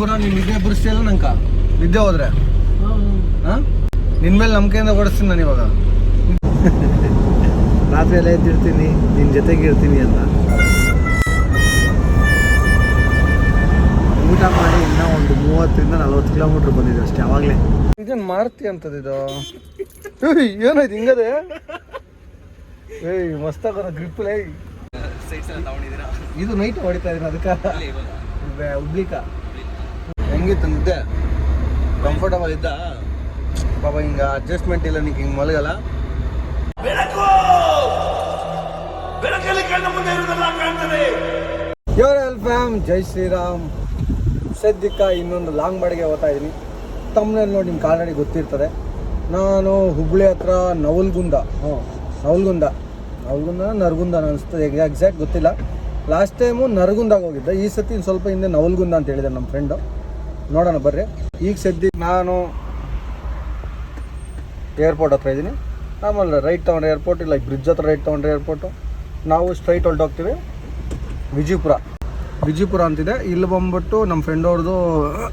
ನೀನ್ ನಿದ್ದೆ ಬುರಿಸ್ತಿಲ್ಲ ನಂಕ ನಿದ್ದೆ ಹೋದ್ರೆ? ಹಾಂ? ನಿನ್ ಮೇಲೆ ನಂಬಿಕೆಯಿಂದ ಓಡಿಸ್ತೀನಿ ನಾನು ಇವಾಗ. ರಾತ್ರಿ ಎಲ್ಲ ಎದ್ದಿರ್ತೀನಿ ನಿನ್ ಜೊತೆಗೆ ಇರ್ತೀನಿ ಅಂತ ಊಟ ಮಾಡಿ ಇನ್ನ ಒಂದು ಮೂವತ್ತರಿಂದ ನಲ್ವತ್ತು ಕಿಲೋಮೀಟರ್ ಬಂದಿದೆ ಅಷ್ಟೇ ಅವಾಗಲೇ. ಇದನ್ ಮಾರುತಿ ಅಂತದಿದು ಏನಾಯ್ತು ಹಿಂಗದೆ? ಏಯ್ ಮಸ್ತಾಗದ ಗ್ರಿಪ್ ಲೈ. ಇದು ನೈಟ್ ಹೊಡಿತಾ ಇದೀನಿ ಅದಕ್ಕೆ. ಉಬ್ಲಿಕ ಹೆಂಗಿತ್ತು ತಂದಿದ್ದೆ. ಕಂಫರ್ಟಬಲ್ ಇದ್ದ. ಪಾಪ ಹಿಂಗ ಅಡ್ಜಸ್ಟ್ಮೆಂಟ್ ಇಲ್ಲ ನಿಂಗೆ ಹಿಂಗೆ ಮಲಗಲ್ಲ. ಎಲ್ ಫ್ಯಾಮ್ ಜೈ ಶ್ರೀರಾಮ್. ಸದ್ಯಕ್ಕೆ ಇನ್ನೊಂದು ಲಾಂಗ್ ಬಾಡಿಗೆ ಹೋಗ್ತಾ ಇದ್ದೀನಿ ತಮ್ಮನಲ್ಲಿ ನೋಡಿ ನಿಮ್ಗೆ ಆಲ್ರೆಡಿ ಗೊತ್ತಿರ್ತದೆ. ನಾನು ಹುಬ್ಳಿ ಹತ್ರ ನವಲ್ಗುಂದ ಹ್ಞೂ ನವಲ್ಗುಂದ. ನವಲ್ಗುಂದ ನರಗುಂದ ಅನಿಸ್ತದೆ ಎಕ್ಸಾಕ್ಟ್ ಗೊತ್ತಿಲ್ಲ. ಲಾಸ್ಟ್ ಟೈಮು ನರಗುಂದಾಗ ಹೋಗಿದ್ದೆ. ಈ ಸತಿ ಸ್ವಲ್ಪ ಹಿಂದೆ ನವಲ್ಗುಂದ ಅಂತ ಹೇಳಿದೆ ನಮ್ಮ ಫ್ರೆಂಡು ನೋಡೋಣ, ಬರ್ರಿ. ಈಗ ಸದ್ಯ ನಾನು ಏರ್ಪೋರ್ಟ್ ಹತ್ರ ಇದ್ದೀನಿ. ಆಮೇಲೆ ರೈಟ್ ತೊಗೊಂಡ್ರೆ ಏರ್ಪೋರ್ಟ್ ಇಲ್ಲ ಬ್ರಿಡ್ಜ್ ಹತ್ರ ರೈಟ್ ತೊಗೊಂಡ್ರೆ ಏರ್ಪೋರ್ಟು ನಾವು ಸ್ಟ್ರೈಟ್ ಹೋಗ್ತೀವಿ. ವಿಜಯಪುರ. ವಿಜಯಪುರ ಅಂತಿದೆ. ಇಲ್ಲಿ ಬಂದ್ಬಿಟ್ಟು ನಮ್ಮ ಫ್ರೆಂಡ್ ಅವ್ರದ್ದು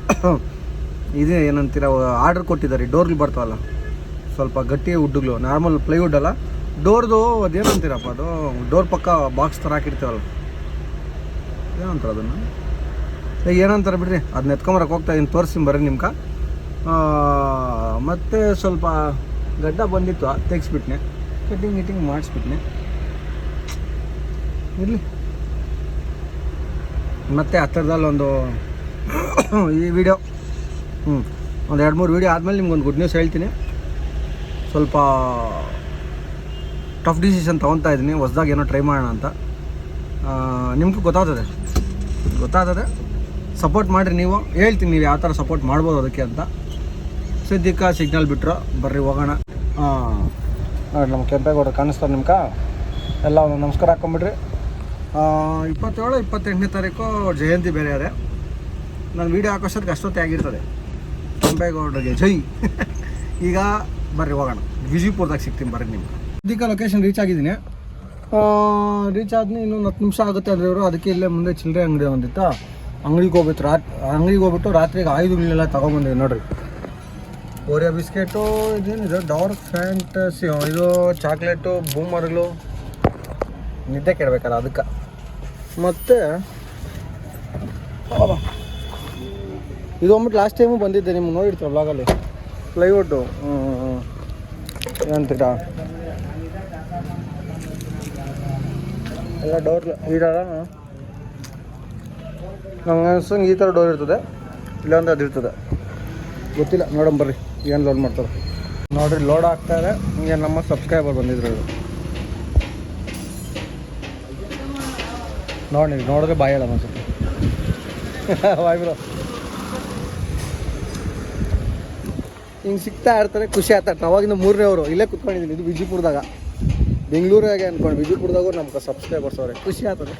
ಇದು ಏನಂತೀರ ಆರ್ಡರ್ ಕೊಟ್ಟಿದ್ದಾರೆ. ಡೋರ್ಗಳು ಬರ್ತಾವಲ್ಲ. ಸ್ವಲ್ಪ ಗಟ್ಟಿ ವುಡ್ಗಳು ನಾರ್ಮಲ್ ಪ್ಲೈವುಡ್ ಅಲ್ಲ. ಡೋರ್ದು ಅದೇನಂತೀರಪ್ಪ ಅದು? ಡೋರ್ ಪಕ್ಕ ಬಾಕ್ಸ್ ಥರ ಹಾಕಿರ್ತೀವಲ್ಲ. ಏನಂತಾರೆ ಅದನ್ನು? ಏ, ಏನಂತಾರೆ ಬಿಡ್ರಿ? ಅದನ್ನ ಎತ್ಕೊಂಬರಕ್ಕೆ ಹೋಗ್ತಾ ಇದ್ದೀನಿ ಬರ್ರಿ ನಿಮ್ಗೆ ಮತ್ತು ಸ್ವಲ್ಪ ಗಡ್ಡ ಬಂದಿತ್ತು ತೆಗಿಸ್ಬಿಟ್ನೆ. ಕಟ್ಟಿಂಗ್ ಗಿಟ್ಟಿಂಗ್ ಮಾಡಿಸ್ಬಿಟ್ನೆ. ಇರಲಿ. ಮತ್ತೆ ಹತ್ತಿರದಲ್ಲಿ ಒಂದು ಈ ವಿಡಿಯೋ ಹ್ಞೂ ಒಂದು ಎರಡು ಮೂರು ವೀಡಿಯೋ ಆದಮೇಲೆ ನಿಮ್ಗೊಂದು ಗುಡ್ ನ್ಯೂಸ್ ಹೇಳ್ತೀನಿ. ಸ್ವಲ್ಪ ಟಫ್ ಡಿಸಿಷನ್ ತೊಗೊತಾ ಇದ್ದೀನಿ ಹೊಸ್ದಾಗಿ ಏನೋ ಟ್ರೈ ಮಾಡೋಣ ಅಂತ. ನಿಮಗೂ ಗೊತ್ತಾಗ್ತದೆ? ಗೊತ್ತಾಗ್ತದೆ? ಸಪೋರ್ಟ್ ಮಾಡಿರಿ ನೀವು. ಹೇಳ್ತೀನಿ ನೀವು ಯಾವ ಥರ ಸಪೋರ್ಟ್ ಮಾಡ್ಬೋದು ಅದಕ್ಕೆ ಅಂತ. ಸದ್ಯಕ್ಕೆ ಸಿಗ್ನಲ್ ಬಿಟ್ಟರು ಬರ್ರಿ ಹೋಗೋಣ. ಹಾಂ ನೋಡಿ ನಮ್ಮ ಕೆಂಪೇಗೌಡರು ಕಾಣಿಸ್ತಾರೆ ನಿಮ್ಗೆ ಎಲ್ಲ ಒಂದು ನಮಸ್ಕಾರ ಹಾಕ್ಕೊಂಬಿಡ್ರಿ ಇಪ್ಪತ್ತೇಳು, ಇಪ್ಪತ್ತೆಂಟನೇ ತಾರೀಕು ಜಯಂತಿ ಬೇರೆ ಅದೇ. ನಾನು ವೀಡಿಯೋ ಹಾಕೋಷ್ಟೊತ್ತಿಗೆ ಅಷ್ಟೊತ್ತೇ ಆಗಿರ್ತದೆ. ಕೆಂಪೇಗೌಡರಿಗೆ ಜೈ. ಈಗ ಬರ್ರಿ ಹೋಗೋಣ. ವಿಜಯಪುರದಾಗ ಸಿಗ್ತೀನಿ ಬರ್ರಿ ನಿಮ್ಗೆ. ಸದ್ಯಕ್ಕೆ ಲೊಕೇಶನ್ ರೀಚ್ ಆಗಿದ್ದೀನಿ. ರೀಚ್ ಆದ್ಮೇಲೆ ಇನ್ನೊಂದು ಹತ್ತು ನಿಮಿಷ ಆಗುತ್ತೆ ಅಂದರೆ ಇವರು ಅದಕ್ಕೆ ಇಲ್ಲೇ ಮುಂದೆ ಚಿಲ್ಲರೆ ಅಂಗಡಿ ಒಂದಿತ್ತು. ಅಂಗಡಿಗೆ ಹೋಗ್ಬಿಟ್ಟು ರಾತ್, ಅಂಗಡಿಗೆ ಹೋಗ್ಬಿಟ್ಟು ರಾತ್ರಿಗೆ ಆಯುಧಗಳನ್ನೆಲ್ಲ ತೊಗೊಂಬಂದಿವಿ ನೋಡ್ರಿ. ಓರಿಯೋ ಬಿಸ್ಕೆಟು, ಇದೇನಿದೆ? ಡಾರ್ಕ್ ಫ್ಯಾಂಟಸಿ ಇದು ಚಾಕ್ಲೇಟು, ಬೂಮರ್ಗಳು. ನಿದ್ದೆ ಕೇಳ್ಬೇಕಲ್ಲ ಅದಕ್ಕೆ. ಮತ್ತು ಇದು ಒಂಬಿಟ್ಟು ಲಾಸ್ಟ್ ಟೈಮು ಬಂದಿದ್ದೆ ನಿಮ್ಗೆ, ನೋಡಿರ್ತೀರ ಬ್ಲಾಗಲ್ಲಿ ಪ್ಲೈವುಡ್ಡು ಏನಂತೀರ? ಎಲ್ಲ ಡೋರ್ ಥರ ನಮ್ಗೆ ಅನ್ಸಂಗೆ ಈ ಥರ ಡೋರ್ ಇರ್ತದೆ ಇಲ್ಲೊಂದು ಅದು ಇರ್ತದೆ. ಗೊತ್ತಿಲ್ಲ, ನೋಡೋಣ ಬರ್ರಿ, ಏನು ಲೋಡ್ ಮಾಡ್ತಾರೆ. ನೋಡ್ರಿ ಲೋಡ್ ಆಗ್ತಾರೆ ಹಿಂಗೆ ನಮ್ಮ ಸಬ್ಸ್ಕ್ರೈಬರ್ ಬಂದಿದ್ರು ಇವರು. ನೋಡಿ ನೋಡಿದ್ರೆ ಬಾಯ್ ಹೇಳ ಅನ್ಸುತ್ತೆ ಬಾಯ್ ಬ್ರೋ ಹಿಂಗೆ ಸಿಗ್ತಾ ಇರ್ತಾರೆ, ಖುಷಿ ಆಗ್ತಾರೆ ಅವಾಗಿಂದ ಮೂರನೇ ಅವರು, ಇಲ್ಲೇ ಕುತ್ಕೊಂಡಿದ್ದೀನಿ, ಇದು ವಿಜಯಪುರದಾಗ. ಬೆಂಗಳೂರಾಗೆ ಅಂದ್ಕೊಂಡು ವಿಜಯಪುರದಾಗೂ ನಮ್ಗೆ ಸಬ್ಸ್ಕ್ರೈಬರ್ಸ್ ಅವ್ರೆ, ಖುಷಿ ಆಗ್ತದೆ.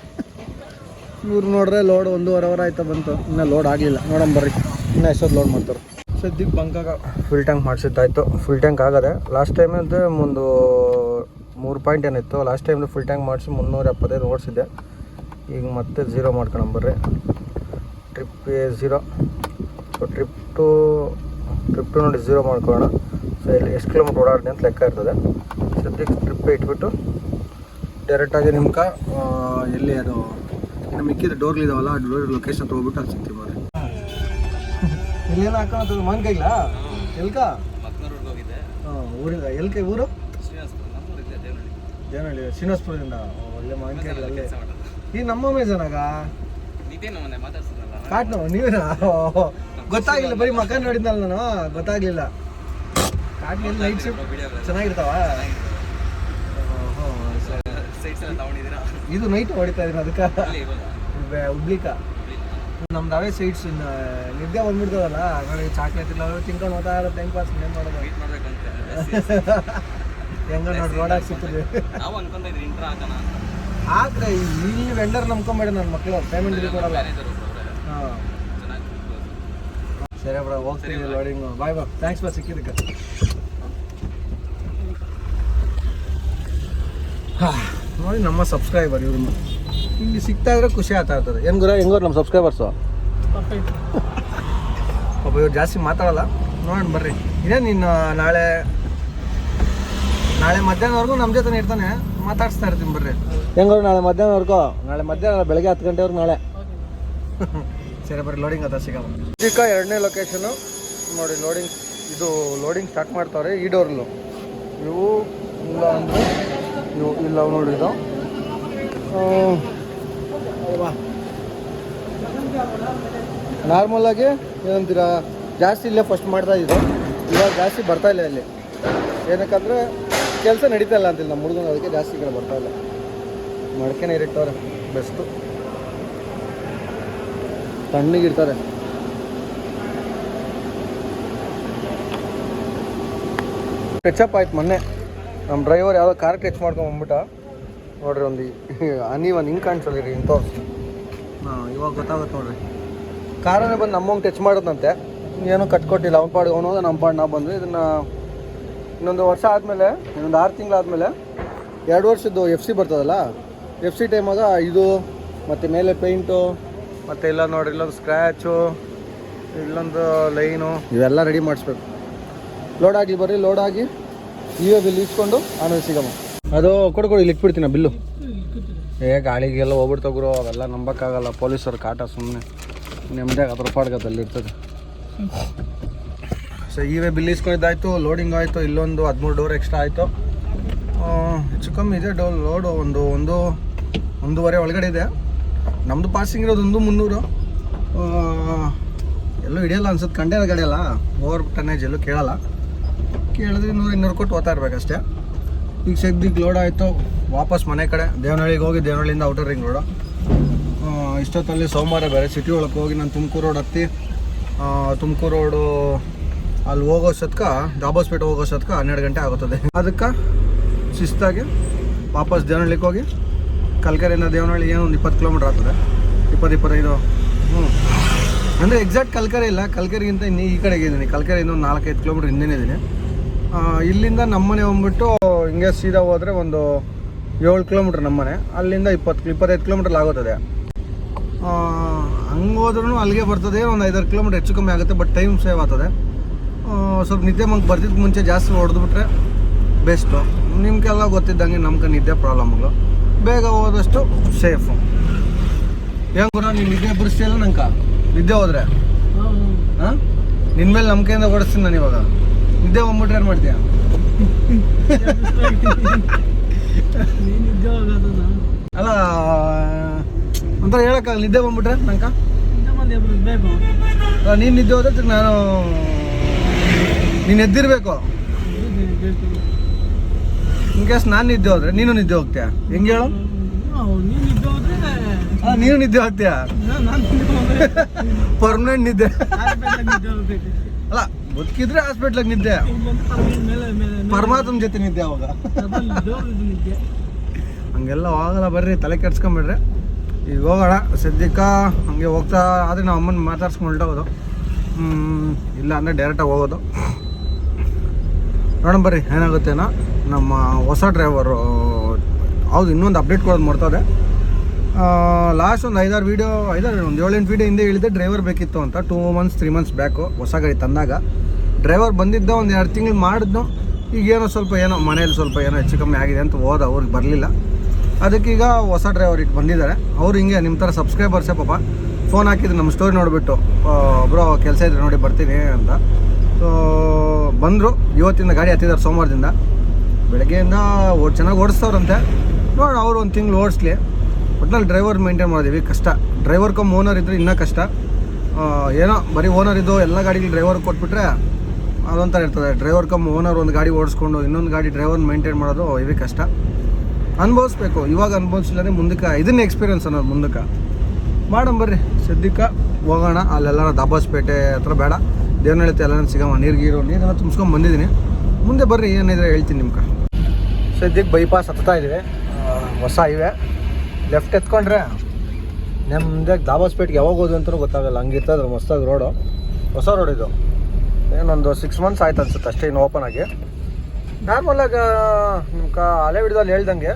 ಇವ್ರು ನೋಡ್ರೆ ಲೋಡ್ ಒಂದೂವರೆ ಅವರ್ ಆಯ್ತಾ ಬಂತು. ಇನ್ನೂ ಲೋಡ್ ಆಗಲಿಲ್ಲ. ನೋಡೋಣ ಬರ್ರಿ. ಇನ್ನೂ ಎಷ್ಟೊತ್ತು ಲೋಡ್ ಮಾಡ್ತಾರೆ? ಸದ್ಯಕ್ಕೆ ಬಂಕಾಗ ಫುಲ್ ಟ್ಯಾಂಕ್ ಮಾಡಿಸಿದ್ದಾಯ್ತು. ಫುಲ್ ಟ್ಯಾಂಕ್ ಆಗದೆ. ಲಾಸ್ಟ್ ಟೈಮ್ ಅಂದ್ರೆ ಒಂದು ಮೂರು ಪಾಯಿಂಟ್ ಏನಿತ್ತು ಲಾಸ್ಟ್ ಟೈಮ್ ಫುಲ್ ಟ್ಯಾಂಕ್ ಮಾಡಿಸಿ ಮುನ್ನೂರ ಎಪ್ಪತ್ತೈದು ಓಡಿಸಿದ್ದೆ. ಈಗ ಮತ್ತೆ ಝೀರೋ ಮಾಡ್ಕೊಂಡು ಬರ್ರಿ. Trip zero so trip two trip two ನೋಡಿ ಝೀರೋ ಮಾಡ್ಕೊಳ್ಳೋಣ. ಸೊ ಇಲ್ಲಿ ಎಷ್ಟು ಕಿಲೋಮೀಟ್ರ್ ಓಡಾಡಿದೆ ಅಂತ ಲೆಕ್ಕ ಇರ್ತದೆ. ಸದ್ಯಕ್ಕೆ ಟ್ರಿಪ್ಪೇ ಇಟ್ಬಿಟ್ಟು ಡೈರೆಕ್ಟಾಗಿ ನಿಮ್ಗೆ ಎಲ್ಲಿ ಅದು ಇನ್ನು ಮಿಕ್ಕಿದ ಡೋರ್ಗಳಿದಾವಲ್ಲ ಆ ಡೋರ್ ಲೊಕೇಶನ್ ತೊಗೊಬಿಟ್ಟು ಅಲ್ಲಿ ಸಿಗ್ತೀವಿ ಬರ್ರಿ ಇಲ್ಲೇನು ಹಾಕೋದು ಮಾನ್ಕಾಯಿಲ್ಲ ಎಲ್ಕ ಊರಿಂದ ಎಲ್ಕೆ ಊರು? ದೇವನಹಳ್ಳಿ. ಶ್ರೀನಿವಾಸ್ಪುರದಿಂದ? ಒಳ್ಳೆ ಮಾನ್ಕಾಯಿ ಅಲ್ಲೇ ಈ ನಮ್ಮ ಮೇಜನಾಗ ಕಾಟ್ನು ನೀವೇನಾ? ಗೊತ್ತಾಗಿಲ್ಲ ಗೊತ್ತಾಗ್ಲಿಲ್ಲ ಬರೀ ಮಕ ನೋಡಿದ್ನಲ್ಲ ನಾನು ಗೊತ್ತಾಗ್ಲಿಲ್ಲ. ಕಾಟ್ಲಿ ಲೈಟ್ ಚೆನ್ನಾಗಿರ್ತಾವ. ಇದು ನೈಟ್ ಹೊಡಿತಾ ಇದೀನಿ ಅದಕ್ಕೆ. ಉಬ್ಲಿಕ ನಮ್ದು ಅವೇ ಸೈಡ್ಸ್ ನಿದ್ದೆ ಬಂದ್ಬಿಡ್ತದಲ್ಲ ಆಮೇಲೆ ಚಾಕ್ಲೇಟ್ ಇಲ್ಲ ತಿನ್ಕೊಂಡು ಹೋಗ್ತಾ ಇರೋ ಟೈಮ್ ಪಾಸ್ ಏನು ಮಾಡೋದು? ಹೆಂಗ ನೋಡಿ ರೋಡಾಗಿ ಸಿಗ್ತದೆ ಆದ್ರೆ ಇಲ್ಲಿ ವೆಂಡರ್ ನಂಬ್ಕೊಂಬೇಡ ನನ್ನ ಮಕ್ಕಳು ಪೇಮೆಂಟ್ ಕೊಡಲ್ಲ. ಹಾಂ. ಸರಿ ಬ್ರ ಹೋಗ್ತೀನಿ ಲೋಡಿಂಗ್ ಬಾಯ್ ಬಾಯ್ ಥ್ಯಾಂಕ್ಸ್ ಬಾ ಸಿಕ್ಕಿದ್ದಕ್ಕೆ. ಹಾ, ನೋಡಿ ನಮ್ಮ ಸಬ್ಸ್ಕ್ರೈಬರ್ ಇವ್ರು. ಇಲ್ಲಿ ಸಿಗ್ತಾ ಇದ್ರೆ ಖುಷಿ ಆಗ್ತಾ ಇರ್ತದೆ. ಹೆಂಗ್ ಗುರ ಹೆಂಗೋರು ನಮ್ಮ ಸಬ್ಸ್ಕ್ರೈಬರ್ಸು ಇವ್ರು ಜಾಸ್ತಿ ಮಾತಾಡಲ್ಲ. ನೋಡೋಣ ಬರ್ರಿ. ಇದೇ ನೀನು ನಾಳೆ ನಾಳೆ ಮಧ್ಯಾಹ್ನವರೆಗೂ ನಮ್ಮ ಜೊತೆ ಇರ್ತಾನೆ. ಮಾತಾಡಿಸ್ತಾ ಇರ್ತೀನಿ ಬರ್ರಿ. ಹೆಂಗಾರು ನಾಳೆ ಮಧ್ಯಾಹ್ನವರೆಗೂ? ನಾಳೆ ಮಧ್ಯಾಹ್ನ ಬೆಳಗ್ಗೆ ಹತ್ತು ಗಂಟೆವರೆಗೂ ನಾಳೆ. ಸರಿ ಬರ್ರಿ ಲೋಡಿಂಗ್ ಅದ ಸಿಗಲ್ಲ ಚಿಕ್ಕ ಎರಡನೇ ಲೊಕೇಶನು ನೋಡಿ ಲೋಡಿಂಗ್ ಇದು ಲೋಡಿಂಗ್ ಸ್ಟಾರ್ಟ್ ಮಾಡ್ತಾವ್ರೆ ಈ ಡೋರ್ಲು ಇವು ಇಲ್ಲ ಅಂದರೆ ಇವು ಇಲ್ಲ ನೋಡಿ ಇದು ನಾರ್ಮಲ್ ಆಗಿ ಏನಂತೀರಾ, ಜಾಸ್ತಿ ಇಲ್ಲೇ ಫಸ್ಟ್ ಮಾಡ್ತಾ ಇದ್ದು ಇವಾಗ ಜಾಸ್ತಿ ಬರ್ತಾ ಇಲ್ಲ ಇಲ್ಲಿ. ಏನಕ್ಕಂದ್ರೆ ಕೆಲಸ ನಡೀತಾ ಇಲ್ಲ ಅಂತಿಲ್ಲ ನಮ್ಮ ಹುಡುಗನ ಅದಕ್ಕೆ ಜಾಸ್ತಿ ಕಡೆ ಬರ್ತಾ ಇಲ್ಲ. ಮಡಕೆನೆ ಇರಿಟ್ಟವ್ರೆ ಬೆಸ್ಟು ತಣ್ಣಗಿರ್ತಾರೆ ಕೆಚ್ಚಪ್ ಆಯ್ತು ಮೊನ್ನೆ. ನಮ್ಮ ಡ್ರೈವರ್ ಯಾವುದೋ ಕಾರ್ ಟಚ್ ಮಾಡ್ಕೊಂಡು ಬಂದ್ಬಿಟ್ಟ. ನೋಡ್ರಿ ಒಂದು ಅನಿ ಒಂದು ಹಿಂಗೆ ಕಾಣಿಸಲ್ಲ ರೀ ಇಂಥ ಹಾಂ ಇವಾಗ ಗೊತ್ತಾಗುತ್ತೆ ನೋಡ್ರಿ. ಕಾರನ್ನೇ ಬಂದು ನಮ್ಮಂಗೆ ಟಚ್ ಮಾಡೋದಂತೆ ಏನೂ ಕಟ್ಕೊಟ್ಟಿಲ್ಲ ಅವ್ನ ಪಾಡಿಗೆ ಅವನು ನಮ್ಮ ಪಾಡ್ ನಾವು ಬಂದ್ವಿ. ಇದನ್ನು ಇನ್ನೊಂದು ವರ್ಷ ಆದಮೇಲೆ ಇನ್ನೊಂದು ಆರು ತಿಂಗಳಾದಮೇಲೆ ಎರಡು ವರ್ಷದ್ದು ಎಫ್ ಸಿ ಬರ್ತದಲ್ಲ ಎಫ್ ಸಿ ಟೈಮಾಗ ಇದು ಮತ್ತು ಮೇಲೆ ಪೇಂಟು ಮತ್ತು ಇಲ್ಲ ನೋಡ್ರಿ ಇಲ್ಲೊಂದು ಸ್ಕ್ರ್ಯಾಚು ಇಲ್ಲೊಂದು ಲೈನು. ಇವೆಲ್ಲ ರೆಡಿ ಮಾಡಿಸ್ಬೇಕು. ಲೋಡ್ ಆಗಲಿ ಬರ್ರಿ ಲೋಡ್ ಆಗಿ. ನೀವೇ ಬಿಲ್ ಇಸ್ಕೊಂಡು ಆಮೇಲೆ ಸಿಗಮ್ಮ. ಅದು ಕೊಡು ಕೊಡು ಇಲ್ಲಿ ಇಟ್ಬಿಡ್ತೀನಿ ಬಿಲ್ಲು. ಏ ಗಾಳಿಗೆಲ್ಲ ಹೋಗ್ಬಿಡ್ತಾವ ಗುರು ಅವೆಲ್ಲ ನಂಬಕ್ಕಾಗಲ್ಲ ಪೊಲೀಸರು ಕಾಟ ಸುಮ್ಮನೆ ನೆಮ್ಮದಿಯಾಗಿ ಅದ್ರ ಪಾಡ್ಗದಲ್ಲಿ ಇರ್ತದೆ. ಸೊ ಇವೇ ಬಿಲ್ ಇಸ್ಕೊಂಡಿದ್ದಾಯ್ತು ಲೋಡಿಂಗ್ ಆಯಿತು ಇಲ್ಲೊಂದು ಹದಿಮೂರು ಡೋರ್ ಎಕ್ಸ್ಟ್ರಾ ಆಯಿತು. ಹೆಚ್ಚು ಕಮ್ಮಿ ಇದೆ ಡೋ ಲೋಡು ಒಂದು ಒಂದು ಒಂದೂವರೆ ಒಳಗಡೆ ಇದೆ. ನಮ್ಮದು ಪಾಸಿಂಗ್ ಇರೋದು ಒಂದು ಮುನ್ನೂರು. ಎಲ್ಲೂ ಹಿಡಿಯಲ್ಲ ಅನ್ಸುತ್ತೆ ಕಂಟೈನರ್ ಗಾಡಿ ಅಲ್ಲ. ಓವರ್ ಟನ್ನೇಜ್ ಎಲ್ಲೂ ಕೇಳಲ್ಲ. ಕೇಳಿದ್ರೆ ನೂರು ಇನ್ನೂರು ಕೊಟ್ಟು ಓದ್ತಾ ಇರ್ಬೇಕಷ್ಟೇ. ಈಗ ಸದ್ಯಕ್ಕೆ ಲೋಡ್ ಆಯಿತು, ವಾಪಸ್ ಮನೆ ಕಡೆ, ದೇವನಹಳ್ಳಿಗೆ ಹೋಗಿ ದೇವನಹಳ್ಳಿಯಿಂದ ಔಟರ್ ರಿಂಗ್ ರೋಡು ಇಷ್ಟೊತ್ತಲ್ಲಿ ಸೋಮವಾರ ಬೇರೆ ಸಿಟಿ ಒಳಗೆ ಹೋಗಿ ನಾನು ತುಮಕೂರು ರೋಡ್ ಹತ್ತಿ ತುಮಕೂರು ರೋಡು ಅಲ್ಲಿ ಹೋಗೋ ಸತ್ಕ, ದಾಬಾಸ್ಪೇಟೆ ಸತ್ಕ ಹನ್ನೆರಡು ಗಂಟೆ ಆಗುತ್ತದೆ. ಅದಕ್ಕೆ ಶಿಸ್ತಾಗಿ ವಾಪಸ್ ದೇವನಹಳ್ಳಿಗೆ ಹೋಗಿ ಕಲ್ಕೆರೆಯಿಂದ ದೇವನಹಳ್ಳಿ ಏನೋ ಒಂದು ಇಪ್ಪತ್ತು ಕಿಲೋಮೀಟ್ರ್ ಆಗ್ತದೆ. ಇಪ್ಪತ್ತು, ಇಪ್ಪತ್ತೈದು ಹ್ಞೂ ಅಂದರೆ ಎಕ್ಸಾಕ್ಟ್ ಕಲ್ಕೆರೆ ಇಲ್ಲ, ಕಲ್ಕೆರೆಗಿಂತ ಇನ್ನೂ ಈ ಕಡೆಗೆ ಇದ್ದೀನಿ ಕಲ್ಕೆರೆ ಒಂದು ನಾಲ್ಕೈದು ಕಿಲೋಮೀಟ್ರ್ ಹಿಂದೆನೇ ಇದ್ದೀನಿ ಇಲ್ಲಿಂದ ನಮ್ಮನೆ ಬಂದ್ಬಿಟ್ಟು ಹಿಂಗೆ ಸೀದಾ ಹೋದರೆ ಒಂದು ಏಳು ಕಿಲೋಮೀಟ್ರ್ ನಮ್ಮನೆ. ಅಲ್ಲಿಂದ ಇಪ್ಪತ್ತು ಇಪ್ಪತ್ತೈದು ಕಿಲೋಮೀಟ್ರ್ ಆಗುತ್ತದೆ ಹಂಗೆ ಹೋದ್ರೂ ಅಲ್ಲಿಗೆ ಬರ್ತದೆ ಒಂದು ಐದಾರು ಕಿಲೋಮೀಟ್ರ್ ಹೆಚ್ಚು ಕಮ್ಮಿ ಆಗುತ್ತೆ ಬಟ್ ಟೈಮ್ ಸೇವ್ ಆಗ್ತದೆ. ಸ್ವಲ್ಪ ನಿದ್ದೆ ಮಂಗೆ ಬರ್ತಿದ್ದು ಮುಂಚೆ ಜಾಸ್ತಿ ಹೊಡೆದ್ಬಿಟ್ರೆ ಬೆಸ್ಟು ನಿಮ್ಗೆಲ್ಲ ಗೊತ್ತಿದ್ದಂಗೆ ನಮ್ಗೆ ನಿದ್ದೆ ಪ್ರಾಬ್ಲಮ್ಗಳು ಬೇಗ ಹೋದಷ್ಟು ಸೇಫು ಹೆಂಗ್ ನೀನು ನಿದ್ದೆ ಬಿಡಿಸ್ತಿಲ್ಲ ನಂಕ ನಿದ್ದೆ ಹೋದ್ರೆ? ಹಾಂ? ನಿನ್ನ ಮೇಲೆ ನಂಬಿಕೆಯಿಂದ ಓಡಿಸ್ತೀನಿ ನಾನು ಇವಾಗ. ನಿದ್ದೆ ಬಂದ್ಬಿಟ್ರೆ ಏನು ಮಾಡ್ತೀಯ? ಅಲ್ಲ ಒಂಥರ ಹೇಳಕ್ಕಾಗಲ್ಲ ನಿದ್ದೆ ಬಂದ್ಬಿಟ್ರೆ ನಂಕ ಅಲ್ಲ ನೀನು ನಿದ್ದೆ ಹೋದ್ರೆ ನಾನು ನೀನು ಎದ್ದಿರ್ಬೇಕು. ಇನ್ ಕೇಸ್ ನಾನು ನಿದ್ದೆ ಹೋದ್ರೆ ನೀನು ನಿದ್ದೆ ಹೋಗ್ತೀಯ? ಹೆಂಗೆ ಹೇಳು? ನೀನು ನಿದ್ದೆ ಹೋಗ್ತೀಯ? ಪರ್ಮನೆಂಟ್ ನಿದ್ದೆ ಅಲ್ಲ ಬದುಕಿದ್ರೆ ಹಾಸ್ಪಿಟ್ಲಾಗ ನಿದ್ದೆ. ಪರಮಾತ್ಮ ಜೊತೆ ನಿದ್ದೆ ಅವಾಗ. ಹಂಗೆಲ್ಲ ಆಗಲ್ಲ ಬರ್ರಿ, ತಲೆ ಕೆಡ್ಸ್ಕೊಂಬಿಡ್ರಿ. ಈಗ ಹೋಗೋಣ, ಸದ್ಯಕ್ಕೆ ಹಂಗೆ ಹೋಗ್ತಾ ಆದರೆ ನಾವು ಅಮ್ಮನ ಮಾತಾಡ್ಸ್ಕೊಂಡು ಹೋಗೋದು ಇಲ್ಲ ಅಂದರೆ ಡೈರೆಕ್ಟಾಗಿ ಹೋಗೋದು. ನೋಡೋಣ ಬರ್ರಿ, ಏನಾಗುತ್ತೇನೋ. ನಮ್ಮ ಹೊಸ ಡ್ರೈವರು ಹೌದು ಇನ್ನೊಂದು ಅಪ್ಡೇಟ್ ಕೊಡೋದು ಮಾಡ್ತದೆ ಲಾಸ್ಟ್ ಒಂದು ಐದಾರು ವೀಡಿಯೋ ಐದಾರು ಒಂದು ಏಳೆಂಟು ವೀಡಿಯೋ ಹಿಂದೆ ಹೇಳಿದೆ ಡ್ರೈವರ್ ಬೇಕಿತ್ತು ಅಂತ. Two months three months back ಹೊಸ ಗಾಡಿ ತಂದಾಗ. ಡ್ರೈವರ್ ಬಂದಿದ್ದ ಒಂದು ಎರಡು ತಿಂಗಳು ಮಾಡಿದ್ನು. ಈಗೇನೋ ಸ್ವಲ್ಪ ಏನೋ ಮನೇಲಿ ಸ್ವಲ್ಪ ಏನೋ ಹೆಚ್ಚು ಕಮ್ಮಿ ಆಗಿದೆ ಅಂತ ಹೋದ, ಅವ್ರಿಗೆ ಬರಲಿಲ್ಲ. ಅದಕ್ಕೀಗ ಹೊಸ ಡ್ರೈವರ್ ಇಟ್ಟು ಬಂದಿದ್ದಾರೆ. ಅವ್ರು ಹಿಂಗೆ ನಿಮ್ಮ ಥರ ಸಬ್ಸ್ಕ್ರೈಬರ್ಸೇ ಪಾಪ ಫೋನ್ ಹಾಕಿದ್ರು ನಮ್ಮ ಸ್ಟೋರಿ ನೋಡಿಬಿಟ್ಟು ಒಬ್ಬರು ಕೆಲಸ ಇದ್ರೆ ನೋಡಿ ಬರ್ತೀನಿ ಅಂತ. ಸೊ ಬಂದರು. ಇವತ್ತಿಂದ ಗಾಡಿ ಹತ್ತಿದ್ದಾರೆ ಸೋಮವಾರದಿಂದ. ಬೆಳಗ್ಗೆಯಿಂದ ಓಡ್, ಚೆನ್ನಾಗಿ ಓಡಿಸ್ತವ್ರಂತೆ. ನೋಡಿ ಅವ್ರು ಒಂದು ತಿಂಗಳು ಓಡಿಸ್ಲಿ. ಒಟ್ನಲ್ಲಿ ಡ್ರೈವರ್ ಮೇಂಟೈನ್ ಮಾಡಿದೀವಿ ಕಷ್ಟ. ಡ್ರೈವರ್ ಕಮ್ ಓನರ್ ಇದ್ದರೆ ಇನ್ನೂ ಕಷ್ಟ. ಏನೋ ಬರೀ ಓನರ್ ಇದ್ದು ಎಲ್ಲ ಗಾಡಿಗೆ ಡ್ರೈವರ್ ಕೊಟ್ಬಿಟ್ರೆ ಅದೊಂಥರ ಇರ್ತದೆ. ಡ್ರೈವರ್ ಕಮ್ ಓನರ್ ಒಂದು ಗಾಡಿ ಓಡಿಸ್ಕೊಂಡು ಇನ್ನೊಂದು ಗಾಡಿ ಡ್ರೈವರ್ ಮೇಂಟೈನ್ ಮಾಡೋದು ಇವೇ ಕಷ್ಟ. ಅನುಭವಿಸ್ಬೇಕು. ಇವಾಗ ಅನುಭವಿಸಿಲ್ಲದೆ ಮುಂದಕ್ಕೆ, ಇದನ್ನ ಎಕ್ಸ್ಪೀರಿಯನ್ಸ್ ಅನ್ನೋದು ಮುಂದಕ್ಕೆ. ಮಾಡೋಣ ಬರ್ರಿ. ಸದ್ಯಕ್ಕೆ ಹೋಗೋಣ. ಅಲ್ಲೆಲ್ಲ ದಾಬಾಸ್ಪೇಟೆ ಹತ್ರ ಬೇಡ. ದೇವನಹಳ್ಳಿ ಎಲ್ಲ ಸಿಗಮ್ಮ, ನೀರು, ಗೀರು ನೀರೆಲ್ಲ ತುಂಬಿಸ್ಕೊಂಡು ಬಂದಿದ್ದೀನಿ. ಮುಂದೆ ಬರ್ರಿ ಏನಿದ್ರೆ ಹೇಳ್ತೀನಿ ನಿಮ್ಗೆ. ಸದ್ಯಕ್ಕೆ ಬೈಪಾಸ್ ಹತ್ತಾ ಇದ್ದೀವಿ. ಹೊಸ ಇವೆ. ಲೆಫ್ಟ್ ಎತ್ಕೊಂಡ್ರೆ ನಮ್ದೆ ದಾಬಾಸ್ಪೇಟ್ಗೆ ಯಾವಾಗ ಹೋದ್ವಿ ಅಂತಲೂ ಗೊತ್ತಾಗಲ್ಲ. ಹಂಗಿರ್ತದೆ ಮಸ್ತಾಗಿ ರೋಡು ಹೊಸ ರೋಡ್ ಇದು. ಏನೊಂದು ಸಿಕ್ಸ್ ಮಂತ್ಸ್ ಆಯ್ತು ಅನ್ಸುತ್ತೆ ಅಷ್ಟೇ ಇನ್ನು ಓಪನ್ ಆಗಿ. ನಾರ್ಮಲಾಗಿ ನಿಮ್ಗೆ ಹಳೆ ವಿಡಿಯೋದಲ್ಲಿ ಹೇಳ್ದಂಗೆ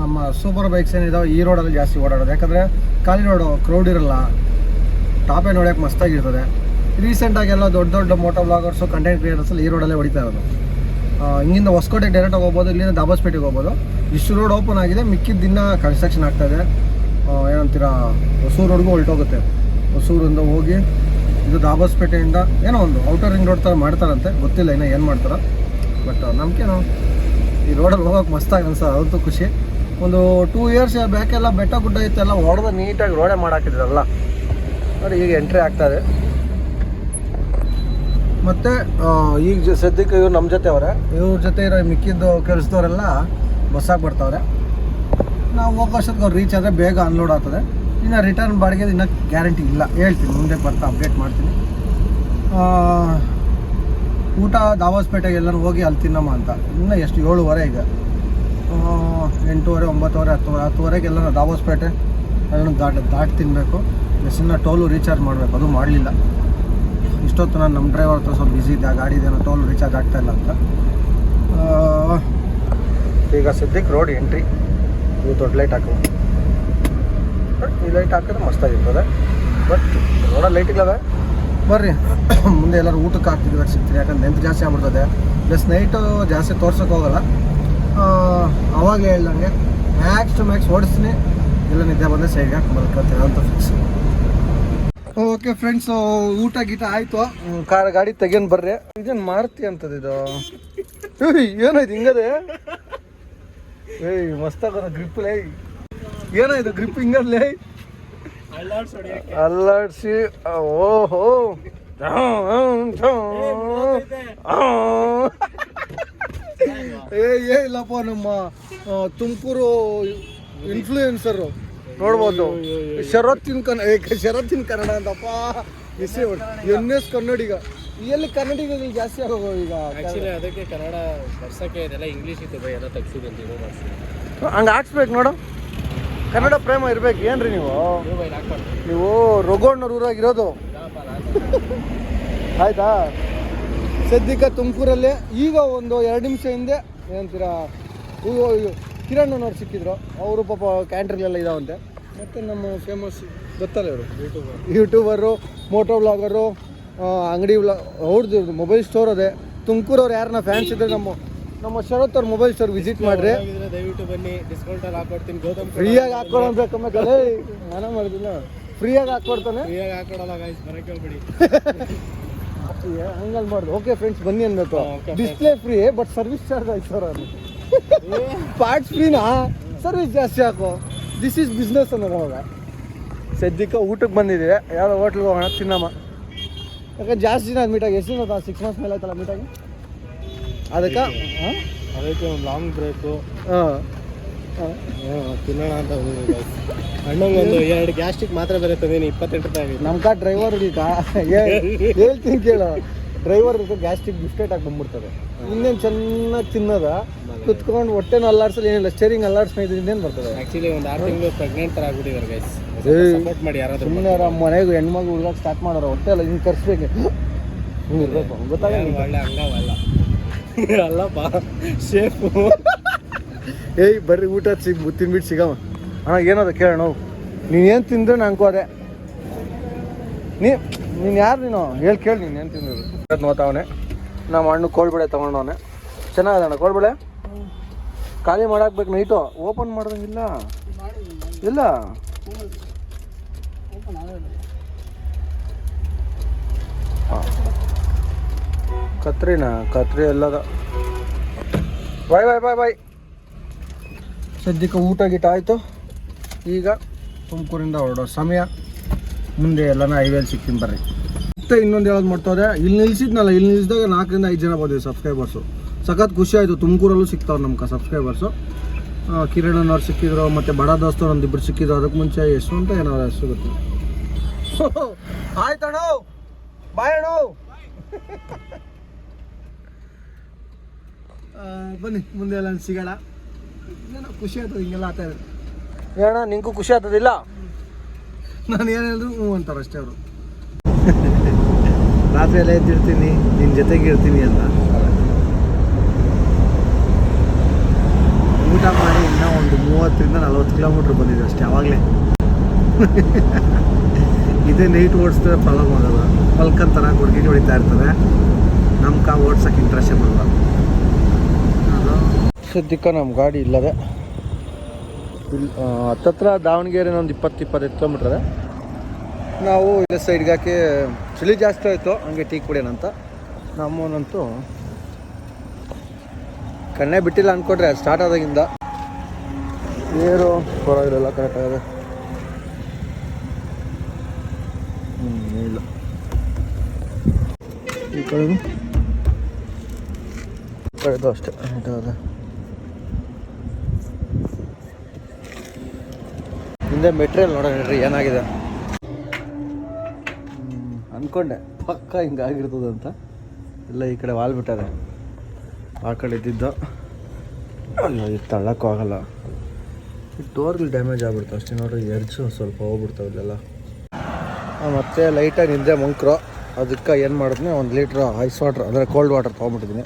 ನಮ್ಮ ಸೂಪರ್ ಬೈಕ್ಸ್ ಏನಿದಾವೆ ಈ ರೋಡಲ್ಲಿ ಜಾಸ್ತಿ ಓಡಾಡೋದು. ಯಾಕಂದರೆ ಖಾಲಿ ರೋಡು ಕ್ರೌಡ್ ಇರಲ್ಲ. ಟಾಪ್ ನೋಡೋಕೆ ಮಸ್ತಾಗಿರ್ತದೆ. ರೀಸೆಂಟಾಗಿ ಎಲ್ಲ ದೊಡ್ಡ ದೊಡ್ಡ ಮೋಟೋ ಬ್ಲಾಗರ್ಸು ಕಂಟೆಂಟ್ ಕ್ರಿಯೇಟರ್ಸಲ್ಲಿ ಈ ರೋಡಲ್ಲೇ ಹೊಡಿತಾ ಇರೋದು. ಹಿಂಗಿಂದ ಹೊಸಕೋಟೆ ಡೈರೆಕ್ಟ್ ಹೋಗ್ಬೋದು, ಇಲ್ಲಿಂದ ದಾಬಾಸ್ಪೇಟೆಗೆ ಹೋಗ್ಬೋದು. ಇಷ್ಟು ರೋಡ್ ಓಪನ್ ಆಗಿದೆ, ಮಿಕ್ಕಿದ ದಿನ ಕನ್ಸ್ಟ್ರಕ್ಷನ್ ಆಗ್ತಾಯಿದೆ ಏನಂತೀರಾ, ಹೊಸೂರು ರೋಡ್ಗೂ ಹೊಲ್ಟೋಗುತ್ತೆ ಹೊಸೂರಿಂದ ಹೋಗಿ, ಇದು ದಾಬಾಸ್ಪೇಟೆಯಿಂದ ಏನೋ ಒಂದು ಔಟರ್ ರಿಂಗ್ ರೋಡ್ ಥರ ಮಾಡ್ತಾರಂತೆ. ಗೊತ್ತಿಲ್ಲ ಇನ್ನೂ ಏನು ಮಾಡ್ತಾರೆ. ಬಟ್ ನಮ್ಗೇನು ಈ ರೋಡಲ್ಲಿ ಹೋಗೋಕೆ ಮಸ್ತಾಗಿ ಅನ್ಸೋದು ಅದಂತೂ ಖುಷಿ. ಒಂದು ಟೂ ಇಯರ್ಸ್ ಬ್ಯಾಕೆಲ್ಲ ಬೆಟ್ಟ ಗುಡ್ಡ ಇತ್ತೆಲ್ಲ, ಹೊಡೆದು ನೀಟಾಗಿ ರೋಡೇ ಮಾಡಾಕಿದ್ರಲ್ಲ. ನೋಡಿ, ಈಗ ಎಂಟ್ರಿ ಆಗ್ತಾಯಿದೆ ಮತ್ತು ಈಗ ಸದ್ಯಕ್ಕೆ ಇವ್ರು ನಮ್ಮ ಜೊತೆ ಅವರೇ ಇವ್ರ ಜೊತೆ ಇರೋ ಮಿಕ್ಕಿದ್ದು ಕೆಲಸದವರೆಲ್ಲ ಬಸ್ಸಾಗಿ ಬರ್ತಾವ್ರೆ. ನಾವು ಹೋಗೋ ಅಷ್ಟೊತ್ತಿಗೆ ಅವ್ರು ರೀಚ್ ಆದರೆ ಬೇಗ ಅನ್ಲೋಡ್ ಆಗ್ತದೆ. ಇನ್ನು ರಿಟರ್ನ್ ಬಾಡಿಗೆ ಇನ್ನೂ ಗ್ಯಾರಂಟಿ ಇಲ್ಲ. ಹೇಳ್ತೀನಿ, ಮುಂದೆ ಬರ್ತಾ ಅಪ್ಡೇಟ್ ಮಾಡ್ತೀನಿ. ಊಟ ದಾವಾಸ್ಪೇಟೆಗೆ ಎಲ್ಲರೂ ಹೋಗಿ ಅಲ್ಲಿ ತಿನ್ನಮ್ಮ ಅಂತ. ಇನ್ನು ಎಷ್ಟು, ಏಳುವರೆ ಈಗ. ಎಂಟೂವರೆ, ಒಂಬತ್ತುವರೆ, ಹತ್ತುವರೆ ಹತ್ತುವರೆಗೆಲ್ಲ ದಾವಾಸ್ಪೇಟೆ. ಅದನ್ನು ದಾಟ, ದಾಟಿ ತಿನ್ನಬೇಕು ಬಸ್ಸಿನ ಟೋಲು ರೀಚಾರ್ಜ್ ಮಾಡಬೇಕು. ಅದು ಮಾಡಲಿಲ್ಲ. ಇಷ್ಟೊತ್ತು ನಾನು ನಮ್ಮ ಡ್ರೈವರ್ ಹತ್ರ ಸ್ವಲ್ಪ ಬ್ಯುಸಿ ಇದ್ದೆ ಆ ಗಾಡಿದೇನೋ ಟೋಲ್ ರೀಚಾರ್ಜ್ ಆಗ್ತಾ ಇಲ್ಲ ಅಂತ. ಈಗ ಸದ್ಯಕ್ಕೆ ರೋಡ್ ಎಂಟ್ರಿ ಇದು ದೊಡ್ಡ ಲೈಟ್ ಹಾಕೋದು ಈ ಲೈಟ್ ಹಾಕಿದ್ರೆ ಮಸ್ತಾಗಿರ್ತದೆ ಬಟ್ ರೋಡಲ್ಲಿ ಲೈಟ್ ಇಲ್ಲವೆ ಬರ್ರಿ. ಮುಂದೆ ಎಲ್ಲರೂ ಊಟಕ್ಕೆ ಹಾಕ್ತಿದ್ವಿ ಸಿಗ್ತೀರಿ. ಯಾಕಂದ್ರೆ ಲೆಂತ್ ಜಾಸ್ತಿ ಆಗ್ಬಿಡ್ತದೆ. ಪ್ಲಸ್ ನೈಟು ಜಾಸ್ತಿ ತೋರ್ಸೋಕೆ ಹೋಗಲ್ಲ. ಆ, ಅವಾಗಲೇ ಹೇಳ್ದಂಗೆ ಮ್ಯಾಕ್ಸ್ ಟು ಮ್ಯಾಕ್ಸ್ ಓಡಿಸ್ತೀನಿ. ಇಲ್ಲ ನಿದ್ದೆ ಬಂದರೆ ಸೈಡ್ಗೆ ಹಾಕಿ ಮಲ್ಕೊತೀನಿ ಅಂತ ಫಿಕ್ಸ್ ಓಕೆ ಫ್ರೆಂಡ್ಸ್ ಊಟ ಗೀಟ ಆಯ್ತು. ಕಾರ್ ಗಾಡಿ ತೆಗಿಯನ್ ಬರ್ರಿ. ಇದನ್ ಮಾರುತಿ ಅಂತದ ಇದು? ಏಯ್, ಏನಾಯ್ತು ಹಿಂಗದೆ? ಏಯ್ ಮಸ್ತಾಗದ ಗ್ರಿಪ್ ಲೈ. ಏನಾಯ್ತು ಗ್ರಿಪ್ ಹಿಂಗದ್ಲೇ? ಅಲ್ಲಾಡ್ಸಿ. ಓಹೋ. ಏ ಏ ಇಲ್ಲಪ್ಪ ನಮ್ಮ ತುಮಕೂರು ಇನ್ಫ್ಲೂಯೆನ್ಸರು ನೋಡ್ಬೋದು. ಶರತ್ತಿನ ಕನ್ನ ಏ, ಶರತ್ತಿನ ಕನ್ನಡ ಅಂತಪ್ಪ ಎಸ್ ಎನ್ ಎಸ್ ಕನ್ನಡಿಗ ಎಲ್ಲಿ ಕನ್ನಡಿಗಗಳು ಜಾಸ್ತಿ ಆಗೋ ಈಗ ಅದಕ್ಕೆ ಕನ್ನಡ ಬರ್ಸಕ್ಕೆ ಇದೆಲ್ಲ ಇಂಗ್ಲೀಷ್ ಇತ್ತು ಎಲ್ಲ ತೆಗ್ಸಿದಂತ ಇದು ಮಾಡ್ಸಿ ಹಂಗೆ ಹಾಕ್ಸ್ಬೇಕು ನೋಡು ಕನ್ನಡ ಪ್ರೇಮ ಇರ್ಬೇಕು ಏನ್ರಿ ನೀವು ನೀವು ರೊಗೋಣ್ಣವ್ರ ಊರಾಗಿರೋದು ಆಯ್ತಾ ಸದ್ಯಕ್ಕೆ ತುಮಕೂರಲ್ಲಿ ಈಗ ಒಂದು ಎರಡು ನಿಮಿಷ ಹಿಂದೆ ಏನಂತೀರಾ ಕಿರಣ್ ಅನ್ನೋರು ಸಿಕ್ಕಿದ್ರು. ಅವರು ಪಾಪ ಕ್ಯಾಂಟ್ರಿಲೆಲ್ಲ ಇದಾವಂತೆ. ಮತ್ತು ನಮ್ಮ ಫೇಮಸ್ ಗೊತ್ತಲ್ಲ ಇವರು ಯೂಟ್ಯೂಬರ್. ಯೂಟ್ಯೂಬರು ಮೋಟೋ ಬ್ಲಾಗರು ಅಂಗಡಿ ಬ್ಲಾ ಅವ್ರದ್ದು ಮೊಬೈಲ್ ಸ್ಟೋರ್ ಅದೇ. ತುಮಕೂರವ್ರು ಯಾರನ್ನ ಫ್ಯಾನ್ಸ್ ಇದ್ದರೆ ನಮ್ಮ ನಮ್ಮ ಶರತ್ ಅವ್ರ ಮೊಬೈಲ್ ಸ್ಟೋರ್ ವಿಸಿಟ್ ಮಾಡ್ರಿ. ದಯವಿಟ್ಟು ಬನ್ನಿ ಡಿಸ್ಕೌಂಟ್ ಅಲ್ಲಿ ಹಾಕೊಡ್ತೀನಿ ಗೌತಮ್ ಫ್ರೀಯಾಗಿ ಹಾಕ್ಕೊಳಬೇಕಮ್ಮ ಕಲೆ ನಾನು ಮಾಡಿದಿಲ್ಲ. ಫ್ರೀಯಾಗಿ ಹಾಕ್ಕೊಡ್ತಾನೆ ಫ್ರೀಯಾಗಿ ಹಾಕೊಡಲ್ಲ ಗೈಸ್ ಬರಕ್ಕೆ ಹೋಗ್ಬಿಡಿ ಹಂಗಲ್ಲಿ ಮಾಡ್ದು. ಓಕೆ ಫ್ರೆಂಡ್ಸ್ ಬನ್ನಿ ಅನ್ಬೇಕು. Display free but service charge ಐದು ಸಾವಿರ ಪಾರ್ಟ್ಸ್ ಫ್ರೀನಾ ಸರ್ವಿಸ್ ಜಾಸ್ತಿ ಹಾಕು. ದಿಸ್ ಈಸ್ ಬಿಸ್ನೆಸ್ ಅನ್ನೋದು ಅವಾಗ. ಸದ್ಯಕ್ಕೆ ಊಟಕ್ಕೆ ಬಂದಿದ್ದೀವಿ. ಯಾವ ಹೋಟ್ಲಿಗೆ ಹೋಗೋಣ ತಿನ್ನಮ್ಮ. ಯಾಕಂದ್ರೆ ಜಾಸ್ತಿ ದಿನ ಮೀಟಾಗಿ ಎಷ್ಟು ದಿನ ಸಿಕ್ಸ್ ಮಂತ್ಸ್ ಮೇಲೆ ಆಯ್ತಲ್ಲ ಮೀಟಾಗಿ ಅದಕ್ಕೆ ಹಾಂ? ಅದಕ್ಕೆ ಒಂದು ಲಾಂಗ್ ಬ್ರೇಕು ಹಾಂ. ಹಾಂ. ತಿನ್ನೋಣ ಅಂತ. ಅಣ್ಣಂಗೆ ಒಂದು ಎರಡು ಗ್ಯಾಸ್ಟಿಕ್ ಮಾತ್ರ ಬೇರೆ ತಂದೀನಿ ಇಪ್ಪತ್ತೆಂಟು ರೂಪಾಯಿ ನಮ್ಮ ಕಾ ಡ್ರೈವರ್ ಈಗ ಹೇಳ್ತೀನಿ ಕೇಳು. ಡ್ರೈವರ್ ಗ್ಯಾಸ್ಟಿಕ್ ಬಿಸ್ಕೆಟ್ ಹಾಕಿ ಬಂದ್ಬಿಡ್ತದೆ. ಇನ್ನೇನು ಚೆನ್ನಾಗಿ ತಿನ್ನೋದ ಕುತ್ಕೊಂಡು ಹೊಟ್ಟೆನ ಅಲ್ಲಾಡ್ಸಲ್ಲ ಏನಿಲ್ಲ ಸ್ಟೇರಿಂಗ್ ಅಲ್ಲಾಡ್ಸ್ಕೊಂಡು ಇನ್ನೇನು ಬರ್ತದೆ? ಆಕ್ಚುಲಿ ಒಂದು ಆರು ತಿಂಗಳು ಪ್ರೆಗ್ನೆಂಟ್ ತರ ಆಗ್ಬಿಟ್ಟಿದ್ದಾರೆ ಗೈಸ್. ಸಪೋರ್ಟ್ ಮಾಡಿ ಯಾರಾದ್ರೂ ಸುಮ್ಮನೆ ಮನೆಗೆ ಹೆಣ್ಮಗು ಹುಡುಗ ಸ್ಟಾರ್ಟ್ ಮಾಡೋರು ಹೊಟ್ಟೆ ಅಲ್ಲ ಹಿಂಗೆ ಕರ್ಸ್ಬೇಕು. ಹಿಂಗೆ ಇರಬೇಕು ಗೊತ್ತಾಗಲ್ಲ ಒಳ್ಳೆ ಹಂಗವಲ್ಲ ಅಲ್ಲಪ್ಪ ಶೇಫು ಏಯ್ ಬರ್ರಿ ಊಟ ಸಿಗ್ ತಿನ್ಬಿಟ್ಟು ಸಿಗಮ್ಮ. ಅಣ್ಣ ಏನದ ಕೇಳೋಣ ನೀನೇನು ನೀನು ಏನು ತಿಂದ್ರೆ ನಂಗೆ ಅದೇ. ನೀ ನೀನು ಯಾರು ನೀನು? ಹೇಳಿ ಕೇಳಿ ನೀನು ಏನು ತಿಂದ್ರು. ನೋತಾವನೆ ನಮ್ಮ ಅಣ್ಣ ಕೋಳ್ಬಳೆ ತೊಗೊಂಡವನೆ. ಚೆನ್ನಾಗದಣ್ಣ ಕೋಳ್ಬಳೆ ಖಾಲಿ ಮಾಡಾಕ್ಬೇಕು ನೈಟು. ಓಪನ್ ಮಾಡ್ದಂಗಿಲ್ಲ ಇಲ್ಲ. ಕತ್ರಿನ, ಕತ್ರಿ ಎಲ್ಲದ. ಬಾಯ್ ಬಾಯ್ ಬಾಯ್ ಬಾಯ್. ಸದ್ಯಕ್ಕೆ ಊಟ ಗೀಟ ಆಯಿತು. ಈಗ ತುಮಕೂರಿಂದ ಹೊರಡೋ ಸಮಯ. ಮುಂದೆ ಎಲ್ಲನ ಹೈವೇಲಿ ಸಿಗ್ತೀನಿ ಬರ್ರಿ. ಮತ್ತೆ ಇನ್ನೊಂದು ಯಾವ್ದು ಮಾಡ್ತಾವ್ರೆ? ಇಲ್ಲಿ ನಿಲ್ಸಿದ್ನಲ್ಲ ಇಲ್ಲಿ ನಿಲ್ಸಿದಾಗ ನಾಲ್ಕರಿಂದ ಐದು ಜನ ಬಂದಿವಿ ಸಬ್ಸ್ಕ್ರೈಬರ್ಸು ಸಖತ್ ಖುಷಿ ಆಯಿತು ತುಮಕೂರಲ್ಲೂ ಸಿಗ್ತಾವ್ರು ನಮ್ಗೆ ಸಬ್ಸ್ಕ್ರೈಬರ್ಸು ಕಿರಣ್ ಅನ್ನೋರು ಸಿಕ್ಕಿದ್ರು ಮತ್ತು ಬಡ ದೋಸ್ತರು ಒಂದಿಬ್ಬರು ಸಿಕ್ಕಿದ್ರು ಅದಕ್ಕೆ ಮುಂಚೆ ಎಷ್ಟು ಅಂತ ಏನೋ ಹೆಸರು ಗೊತ್ತಿಲ್ಲ ಆಯ್ತಣ್ಣ ಬಾಯ್ ಅಣ್ಣ. ಆ, ಬನ್ನಿ ಮುಂದೆ ಎಲ್ಲ ಸಿಗಲ್ಲ ಏನೋ ಖುಷಿ ಆಗ್ತದೆ ಹಿಂಗೆಲ್ಲ ಆಗ್ತಾ ಇದೆ. ಹೇಳಣ್ಣ ನಿಂಗೂ ಖುಷಿ ಆಗ್ತದಿಲ್ಲ? ನಾನು ಏನು ಹೇಳಿದ್ರು ಹ್ಞೂ ಅಂತಾರೆ ಅಷ್ಟೇ ಅವರು. ರಾತ್ರಿ ಎಲ್ಲ ಎದ್ದಿರ್ತೀನಿ ನಿನ್ನ ಜೊತೆಗೆ ಇರ್ತೀನಿ ಅಂತ. ಊಟ ಮಾಡಿ ಇನ್ನೂ ಒಂದು ಮೂವತ್ತರಿಂದ ನಲ್ವತ್ತು ಕಿಲೋಮೀಟ್ರ್ ಬಂದಿದೆ ಅಷ್ಟೇ ಯಾವಾಗಲೇ ಇದೇ ನೈಟ್ ಓಡಿಸಿದ್ರೆ ಪ್ರಾಬ್ಲಮ್ ಆಗಲ್ಲ. ಥರ ಗುಡ್ಗಿಗೆ ಹೊಡಿತಾ ಇರ್ತಾರೆ ನಮ್ಮ ಕಾ ಓಡ್ಸೋಕ್ಕೆ ಇಂಟ್ರೆಸ್ಟೇ ಬರಲ್ಲ. ಸದ್ಯಕ್ಕೆ ನಮ್ಮ ಗಾಡಿ ಇಲ್ಲದೆ. ಇಲ್ಲಿ ಹತ್ತತ್ರ ದಾವಣಗೆರೆ ಒಂದು ಇಪ್ಪತ್ತು, ಇಪ್ಪತ್ತೈದು ಕಿಲೋಮೀಟ್ರ್ ನಾವು ಇಲ್ಲ ಸೈಡ್ಗೆ ಹಾಕಿ, ಚಳಿ ಜಾಸ್ತಿ ಆಯಿತು, ಹಂಗೆ ಟೀ ಕುಡಿಯೋಣಂತ ನಮ್ಮವನಂತೂ ಕಣ್ಣೇ ಬಿಟ್ಟಿಲ್ಲ ಅಂದ್ಕೊಟ್ರೆ ಸ್ಟಾರ್ಟ್ ಆದಾಗಿಂದ. ಏರು ಪರವಾಗಿಲ್ಲ ಕರೆಕ್ಟ್ ಆಗಿದೆ. ಹ್ಞೂ ಇಲ್ಲ. ಈ ಅಷ್ಟೇ ನೀಟ್ ಆಗದೆ. ಹಿಂದೆ ಮೆಟೀರಿಯಲ್ ನೋಡೋಣ ಏನಾಗಿದೆ ಹ್ಮ್, ಅನ್ಕೊಂಡೆ ಪಕ್ಕ ಹಿಂಗೆ ಆಗಿರ್ತದೆ ಅಂತ. ಎಲ್ಲ ಈ ಕಡೆ ವಾಲ್ ಬಿಟ್ಟಾರೆ. ಆ ಕಡೆ ಇದ್ದಿದ್ದು. ಇದು ತಳ್ಳಕ್ಕೂ ಆಗಲ್ಲ. ಈ ಡೋರ್ಗಳು ಡ್ಯಾಮೇಜ್ ಆಗ್ಬಿಡ್ತು ಅಷ್ಟೇ ನೋಡ್ರಿ ಎರ್ಜು ಸ್ವಲ್ಪ ಹೋಗ್ಬಿಡ್ತಾವೆ ಇಲ್ಲೆಲ್ಲ. ಮತ್ತೆ ಲೈಟಾಗಿ ನಿಂದೆ ಮಂಕ್ರು. ಅದಕ್ಕೆ ಏನು ಮಾಡಿದ್ನಿ ಒಂದು ಲೀಟ್ರ್ ಐಸ್ ವಾಟ್ರ್ ಅಂದರೆ ಕೋಲ್ಡ್ ವಾಟರ್ ತೊಗೊಂಬಿಟ್ಟಿದ್ದೀನಿ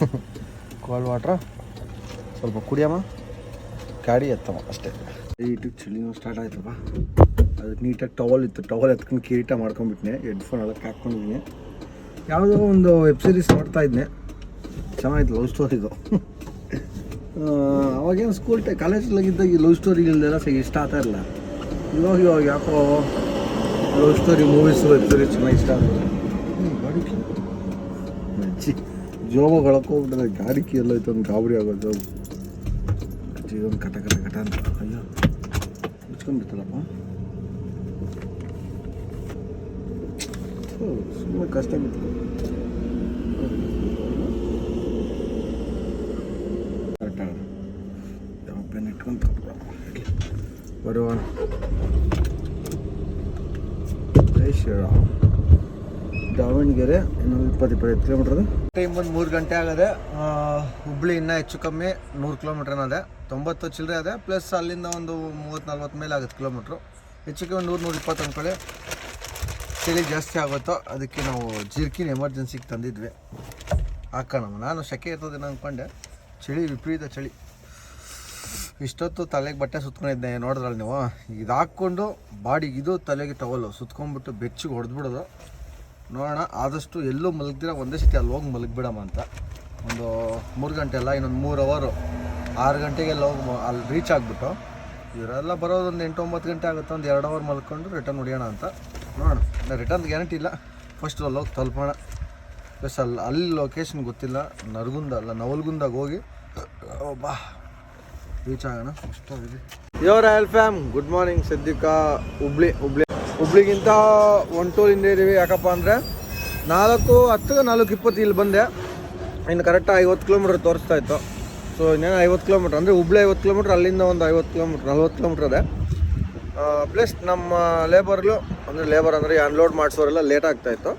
ಕೋಲ್ಡ್ ವಾಟ್ರ್ ಸ್ವಲ್ಪ ಕುಡಿಯಮ್ಮ. ಗಾಡಿ ಎತ್ತಮ್ಮ ಅಷ್ಟೇ. ಲೈಟಿಗೆ ಚಳಿನೂ ಸ್ಟಾರ್ಟ್ ಆಯ್ತಪ್ಪ. ಅದಕ್ಕೆ ನೀಟಾಗಿ ಟವಲ್ ಇತ್ತು. ಟವಲ್ ಎತ್ಕೊಂಡು ಕಿರೀಟ ಮಾಡ್ಕೊಂಡ್ಬಿಟ್ನೆ. ಹೆಡ್ಫೋನ್ ಅದಕ್ಕೆ ಹಾಕ್ಕೊಂಡಿದ್ದೀನಿ ಯಾವುದೋ ಒಂದು ವೆಬ್ ಸೀರೀಸ್ ನೋಡ್ತಾ ಇದ್ದೆ. ಚೆನ್ನಾಗಿತ್ತು ಲವ್ ಸ್ಟೋರಿದು ಅವಾಗೇನು ಸ್ಕೂಲ್ ಟೈ ಕಾಲೇಜಲ್ಲಿದ್ದಾಗ ಈ ಲವ್ ಸ್ಟೋರಿಗಳೆಲ್ಲ ಸಹ ಇಷ್ಟ ಆಗ್ತಾ ಇರಲ್ಲ ಇವಾಗ ಇವಾಗ ಯಾಕೋ love story movies web series ಚೆನ್ನಾಗಿ ಇಷ್ಟ ಆಗ್ತದೆ ಜೋಗ ಗಾಡಿ ಗಾರಿಕೆ ಎಲ್ಲ ಇತ್ತು ಒಂದು ಗಾಬರಿ ಆಗೋದು. ಜೀವನ ಕಟ ಕಟ ಕಟ ಅಂತ. ಅಯ್ಯೋ ಮುಚ್ಕೊಂಡ್ಬಿಡ್ತಲ್ಲಪ್ಪ ಸುಮ್ಮನೆ ಕಷ್ಟ ಬಿತ್ತು ಶ್ರೀರಾಮ್ ದಾವಣಗೆರೆ ಇನ್ನೊಂದು ಇಪ್ಪತ್ತು ಇಪ್ಪತ್ತೈದು ಕಿಲೋಮೀಟ್ರ್ ಟೈಮ್ ಬಂದು ಮೂರು ಗಂಟೆ ಆಗದೆ. ಹುಬ್ಳಿ ಇನ್ನೂ ಹೆಚ್ಚು ಕಮ್ಮಿ ನೂರು ಕಿಲೋಮೀಟ್ರ್ ಅದೇ ತೊಂಬತ್ತು ಚಿಲ್ಲರೆ ಅದೇ ಪ್ಲಸ್ ಅಲ್ಲಿಂದ ಒಂದು ಮೂವತ್ತು ನಲ್ವತ್ತು ಮೇಲೆ ಆಗುತ್ತೆ ಕಿಲೋಮೀಟ್ರು. ಹೆಚ್ಚು ಕಮ್ಮಿ ನೂರು ನೂರು ಇಪ್ಪತ್ತು ಅಂದ್ಕೊಳ್ಳಿ. ಚಳಿ ಜಾಸ್ತಿ ಆಗುತ್ತೋ ಅದಕ್ಕೆ ನಾವು ಜಿರ್ಕಿನ ಎಮರ್ಜೆನ್ಸಿಗೆ ತಂದಿದ್ವಿ. ಹಾಕೋಣ ನಾನು ಸೆಕೆ ಇರ್ತದೇನೋ ಅಂದ್ಕೊಂಡೆ ಚಳಿ, ವಿಪರೀತ ಚಳಿ. ಇಷ್ಟೊತ್ತು ತಲೆಗೆ ಬಟ್ಟೆ ಸುತ್ಕೊಂಡಿದ್ದೆ. ನೋಡಿದ್ರಲ್ಲ ನೀವು? ಇದು ಹಾಕ್ಕೊಂಡು ಬಾಡಿಗೆ ಇದು ತಲೆಗೆ ಟವಲ್ಲು ಸುತ್ಕೊಂಡ್ಬಿಟ್ಟು ಬೆಚ್ಚಿಗೆ ಹೊಡೆದ್ಬಿಡೋದು. ನೋಡೋಣ. ಆದಷ್ಟು ಎಲ್ಲೂ ಮಲಗ್ದಿರ ಒಂದೇ ಸತಿ ಅಲ್ಲಿ ಹೋಗಿ ಮಲಗಿಬಿಡಮ್ಮ ಅಂತ. ಒಂದು ಮೂರು ಗಂಟೆ ಅಲ್ಲ, ಇನ್ನೊಂದು ಮೂರು ಅವರು ಆರು ಗಂಟೆಗೆಲ್ಲ ಹೋಗಿ ಅಲ್ಲಿ ರೀಚ್ ಆಗಿಬಿಟ್ಟು. ಇವರೆಲ್ಲ ಬರೋದು ಒಂದು ಎಂಟು ಒಂಬತ್ತು ಗಂಟೆ ಆಗುತ್ತೆ. ಒಂದು ಎರಡು ಅವರ್ ಮಲ್ಕೊಂಡು ರಿಟರ್ನ್ ಹೊಡಿಯೋಣ ಅಂತ. ನೋಡೋಣ. ರಿಟರ್ನ್ ಗ್ಯಾರಂಟಿ ಇಲ್ಲ. ಫಸ್ಟ್ ಅಲ್ಲಿ ಹೋಗಿ ತಲುಪೋಣ ಪ್ಲಸ್ ಅಲ್ಲಿ ಅಲ್ಲಿ ಲೊಕೇಶನ್ ಗೊತ್ತಿಲ್ಲ. ನರಗುಂದ ಅಲ್ಲ, ನವಲ್ಗುಂದಾಗ ಹೋಗಿ ಬಾ. ರೀಚ್ ಆಗೋಣ. ಅಷ್ಟಾಗಿದೆ your all fam good morning ಸದ್ಯಕ್ಕೆ ಹುಬ್ಳಿ ಹುಬ್ಳಿ. ಹುಬ್ಳಿಗಿಂತ ಒನ್ ಟೂರಿಂದ ಇದ್ದೀವಿ ಯಾಕಪ್ಪ ಅಂದರೆ, ನಾಲ್ಕು ಹತ್ತು ನಾಲ್ಕು ಇಪ್ಪತ್ತು ಇಲ್ಲಿ ಬಂದೆ. ಇನ್ನು ಕರೆಕ್ಟಾಗಿ ಐವತ್ತು ಕಿಲೋಮೀಟ್ರ್ ತೋರಿಸ್ತಾ ಇತ್ತು. ಸೊ ಇನ್ನೇನು ಐವತ್ತು ಕಿಲೋಮೀಟ್ರ್ ಅಂದರೆ ಹುಬ್ಳಿ ಐವತ್ತು ಕಿಲೋಮೀಟ್ರ್ ಅಲ್ಲಿಂದ ಒಂದು ಐವತ್ತು ಕಿಲೋಮೀಟ್ರ್ ನಲ್ವತ್ತು ಕಿಲೋಮೀಟ್ರ್ ಅದೇ. ಪ್ಲಸ್ ನಮ್ಮ ಲೇಬರ್ಗಳು ಅಂದರೆ ಲೇಬರ್ ಅಂದರೆ ಅನ್ಲೋಡ್ ಮಾಡಿಸೋರೆಲ್ಲ ಲೇಟ್ ಆಗ್ತಾಯಿತ್ತು